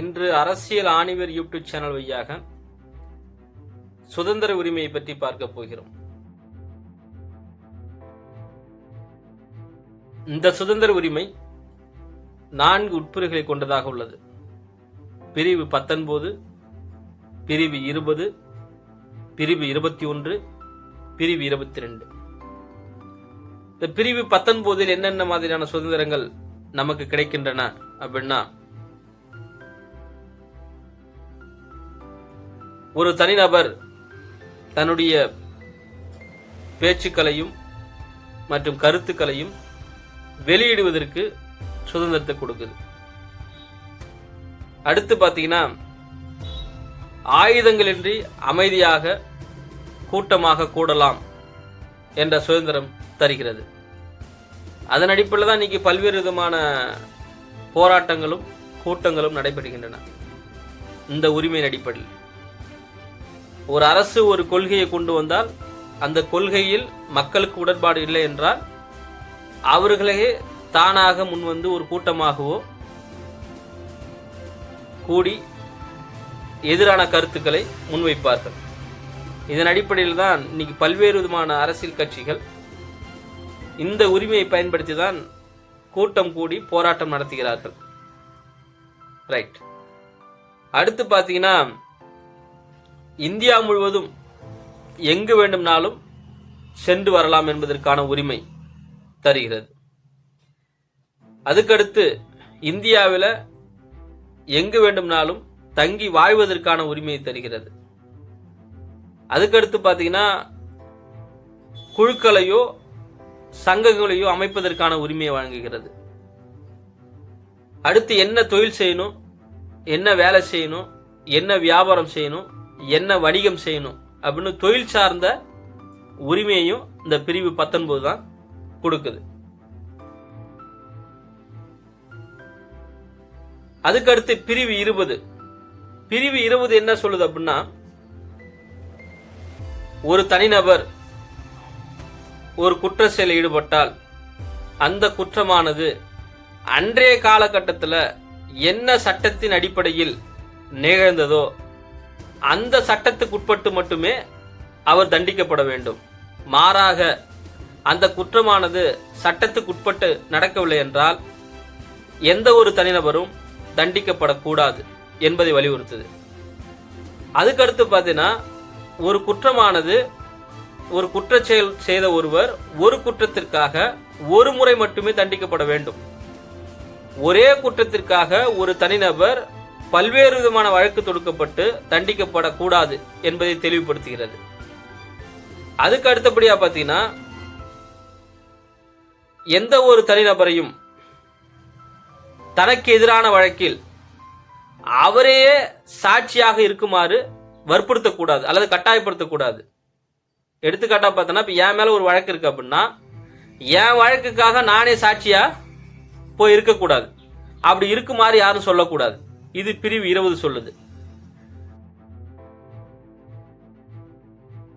இன்று அரசியல் ஆணிவர் YouTube channel வழியாக சுதந்திர உரிமையை பற்றி பார்க்க போகிறோம். இந்த சுதந்திர உரிமை நான்கு உட்பிரிவுகளை கொண்டதாக உள்ளது. பிரிவு பத்தொன்பது பிரிவு இருபது பிரிவு இருபத்தி ஒன்று பிரிவு இருபத்தி ரெண்டு. இந்த பிரிவு பத்தொன்பதில் என்னென்ன மாதிரியான சுதந்திரங்கள் நமக்கு கிடைக்கின்றன அப்படின்னா ஒரு தனிநபர் தன்னுடைய பேச்சுக்களையும் மற்றும் கருத்துக்களையும் வெளியிடுவதற்கு சுதந்திரத்தை கொடுக்குது. அடுத்து பார்த்தீங்கன்னா ஆயுதங்களின்றி அமைதியாக கூட்டமாக கூடலாம் என்ற சுதந்திரம் தருகிறது. அதன் அடிப்படையில் தான் இன்னைக்கு பல்வேறு விதமான போராட்டங்களும் கூட்டங்களும் நடைபெறுகின்றன. இந்த உரிமையின் அடிப்படையில். ஒரு அரசு ஒரு கொள்கையை கொண்டு வந்தால் அந்த கொள்கையில் மக்களுக்கு உடன்பாடு இல்லை என்றால் அவர்களே தானாக முன்வந்து ஒரு கூட்டமாகவோ கூடி எதிரான கருத்துக்களை முன்வைப்பார்கள். இதன் அடிப்படையில் தான் இன்னைக்கு பல்வேறு விதமான அரசியல் கட்சிகள் இந்த உரிமையை பயன்படுத்தி தான் கூட்டம் கூடி போராட்டம் நடத்துகிறார்கள். ரைட் அடுத்து பார்த்தீங்கன்னா இந்தியா முழுவதும் எங்கு வேண்டும்னாலும் சென்று வரலாம் என்பதற்கான உரிமை தருகிறது. அதுக்கடுத்து இந்தியாவில் எங்கு வேண்டும்னாலும் தங்கி வாழ்வதற்கான உரிமையை தருகிறது. அதுக்கடுத்து பார்த்தீங்கன்னா குழுக்களையோ சங்கங்களையோ அமைப்பதற்கான உரிமையை வழங்குகிறது. அடுத்து என்ன தொழில் செய்யணும் என்ன வேலை செய்யணும் என்ன வியாபாரம் செய்யணும் என்ன வணிகம் செய்யணும் அப்படின்னு தொழில் சார்ந்த உரிமையையும் இந்த பிரிவு பத்தொன்பது தான் கொடுக்குது. அதுக்கடுத்து பிரிவு இருபது. பிரிவு இருபது என்ன சொல்லுது அப்படின்னா ஒரு தனிநபர் ஒரு குற்ற செயலில் ஈடுபட்டால் அந்த குற்றமானது அன்றைய காலகட்டத்தில் என்ன சட்டத்தின் அடிப்படையில் நிகழ்ந்ததோ அந்த சட்டத்துக்கு உட்பட்டு மட்டுமே அவர் தண்டிக்கப்பட வேண்டும். மாறாக அந்த குற்றமானது சட்டத்துக்குட்பட்டு நடக்கவில்லை என்றால் எந்த ஒரு தனிநபரும் தண்டிக்கப்படக்கூடாது என்பதை வலியுறுத்துது. அதுக்கடுத்து பார்த்தீங்கன்னா ஒரு குற்றமானது ஒரு குற்றச்செயல் செய்த ஒருவர் ஒரு குற்றத்திற்காக ஒரு முறை மட்டுமே தண்டிக்கப்பட வேண்டும். ஒரே குற்றத்திற்காக ஒரு தனிநபர் பல்வேறு விதமான வழக்கு தொடுக்கப்பட்டு தண்டிக்கப்படக்கூடாது என்பதை தெளிவுபடுத்துகிறது. அதுக்கு அடுத்தபடியா பார்த்தீங்கன்னா எந்த ஒரு தனிநபரையும் தனக்கு எதிரான வழக்கில் அவரையே சாட்சியாக இருக்குமாறு வற்புறுத்தக்கூடாது அல்லது கட்டாயப்படுத்தக்கூடாது. எடுத்துக்காட்டா பார்த்தோன்னா இப்போ என் மேல ஒரு வழக்கு இருக்கு அப்படின்னா என் வழக்குக்காக நானே சாட்சியா போய் இருக்கக்கூடாது அப்படி இருக்குமாறு யாரும் சொல்லக்கூடாது. இது பிரிவு இருபது சொல்லுது.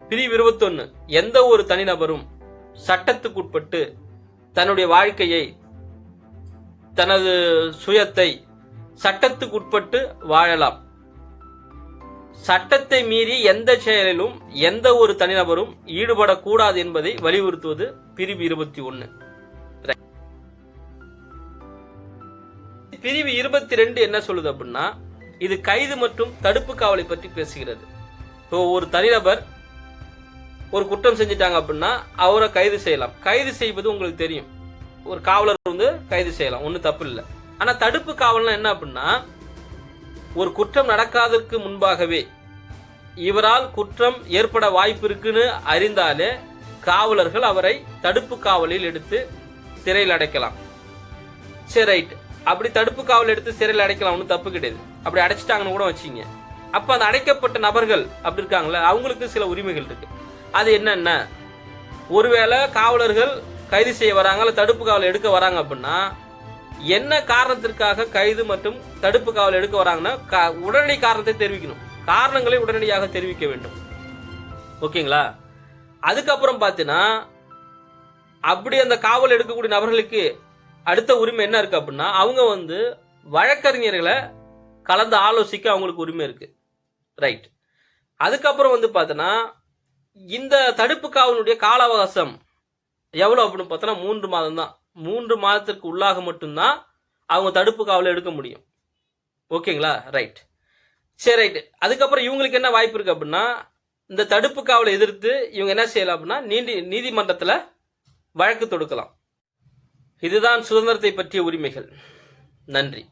பிரிவு இருபத்தொன்னு எந்த ஒரு தனிநபரும் சட்டத்துக்குட்பட்டு தன்னுடைய வாழ்க்கையை தனது சுயத்தை சட்டத்துக்குட்பட்டு வாழலாம். சட்டத்தை மீறி எந்த செயலிலும் எந்த ஒரு தனிநபரும் ஈடுபடக்கூடாது என்பதை வலியுறுத்துவது பிரிவு இருபத்தி ஒன்று பிரிவு இருபத்தி ரெண்டு என்ன சொல்லுது அப்படின்னா இது கைது மற்றும் தடுப்பு காவலை பற்றி பேசுகிறது. இப்போ ஒரு தனிநபர் ஒரு குற்றம் செஞ்சுட்டாங்க அப்படின்னா அவரை கைது செய்யலாம். கைது செய்வது உங்களுக்கு தெரியும். ஒரு காவலர் வந்து கைது செய்யலாம். ஒன்றும் தப்பு இல்லை. ஆனால் தடுப்பு காவல்னா என்ன அப்படின்னா ஒரு குற்றம் நடக்காததற்கு முன்பாகவே இவரால் குற்றம் ஏற்பட வாய்ப்பு இருக்குன்னு அறிந்தாலே காவலர்கள் அவரை தடுப்பு காவலில் எடுத்து சிறையில் அடைக்கலாம். சரி ரைட் அப்படி தடுப்பு காவல் எடுத்து சிறையில் அடைக்கலாம் ஒன்றும் தப்பு கிடையாது. அப்படி அடைச்சிட்டாங்கன்னு கூட வச்சிங்க அப்போ அந்த அடைக்கப்பட்ட நபர்கள் அப்படி இருக்காங்களே அவங்களுக்கு சில உரிமைகள் இருக்கு. அது என்னென்ன ஒருவேளை காவலர்கள் கைது செய்ய வராங்க இல்லை தடுப்பு காவல் எடுக்க வராங்க அப்படின்னா என்ன காரணத்திற்காக கைது மற்றும் தடுப்பு காவல் எடுக்க வராங்கன்னா கா- உடனடி காரணத்தை தெரிவிக்கணும். காரணங்களை உடனடியாக தெரிவிக்க வேண்டும். ஓகேங்களா? அதுக்கப்புறம் பார்த்தீங்கன்னா அப்படி அந்த காவல் எடுக்கக்கூடிய நபர்களுக்கு அடுத்த உரிமை என்ன இருக்கு அப்படின்னா அவங்க வந்து வழக்கறிஞர்களை கலந்து ஆலோசிக்க அவங்களுக்கு உரிமை இருக்கு. ரைட் அதுக்கப்புறம் வந்து பார்த்தோன்னா இந்த தடுப்பு காவலுடைய கால அவகாசம் எவ்வளோ அப்படின்னு பார்த்தோன்னா மூன்று மாதம் தான். மூன்று மாதத்திற்கு உள்ளாக மட்டும்தான் அவங்க தடுப்பு காவலை எடுக்க முடியும். ஓகேங்களா ரைட் சரி ரைட்டு அதுக்கப்புறம் இவங்களுக்கு என்ன வாய்ப்பு இருக்கு அப்படின்னா இந்த தடுப்பு காவலை எதிர்த்து இவங்க என்ன செய்யலாம் அப்படின்னா நீதி நீதிமன்றத்தில் வழக்கு தொடுக்கலாம். இதுதான் சுதந்திரத்தை பற்றிய உரிமைகள். நன்றி.